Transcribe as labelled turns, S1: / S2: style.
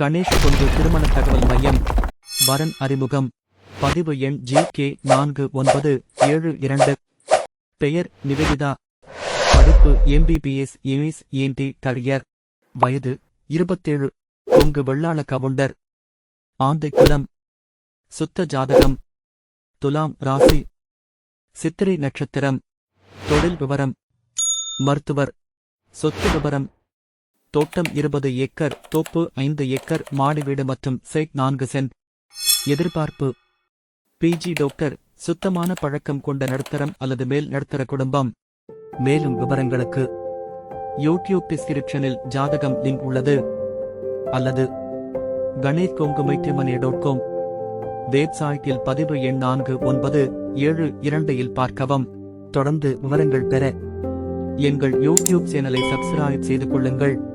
S1: கணேஷ் கொண்டு திருமண தகவல் மையம். வரன் அறிமுகம். பதிவு எண் ஜி கே நான்கு ஒன்பது ஏழு இரண்டு. பெயர் நிவேதிதா. படிப்பு எம்பிபிஎஸ் எம்எஸ் ஏன்டி கரியர். வயது இருபத்தேழு. கொங்கு வெள்ளாள கவுண்டர். ஆந்தை குலம் சுத்த ஜாதகம். துலாம் ராசி. சித்திரை நட்சத்திரம். தொழில் விவரம். மருத்துவர். சொத்து விவரம். தோட்டம் இருபது ஏக்கர் தோப்பு ஐந்து ஏக்கர் மாடி வீடு மற்றும் சைட் நான்கு சென்ட் எதிர்பார்ப்பு. பிஜி டாக்டர் சுத்தமான பழக்கம் கொண்ட நடுத்தரம் அல்லது மேல் நடுத்தர குடும்பம். மேலும் விவரங்களுக்கு. யூடியூப் டிஸ்கிரிப்ஷனில் ஜாதகம் லிங்க் உள்ளது. அல்லது கணேஷ் கொங்குமைட்டிமனே டாட் காம். வெப்சைட்டில் பதிவு எண் நான்கு ஒன்பது ஏழு இரண்டையில் பார்க்கவும். தொடர்ந்து விவரங்கள் பெற. எங்கள் யூடியூப் சேனலை சப்ஸ்கிரைப் செய்து கொள்ளுங்கள்.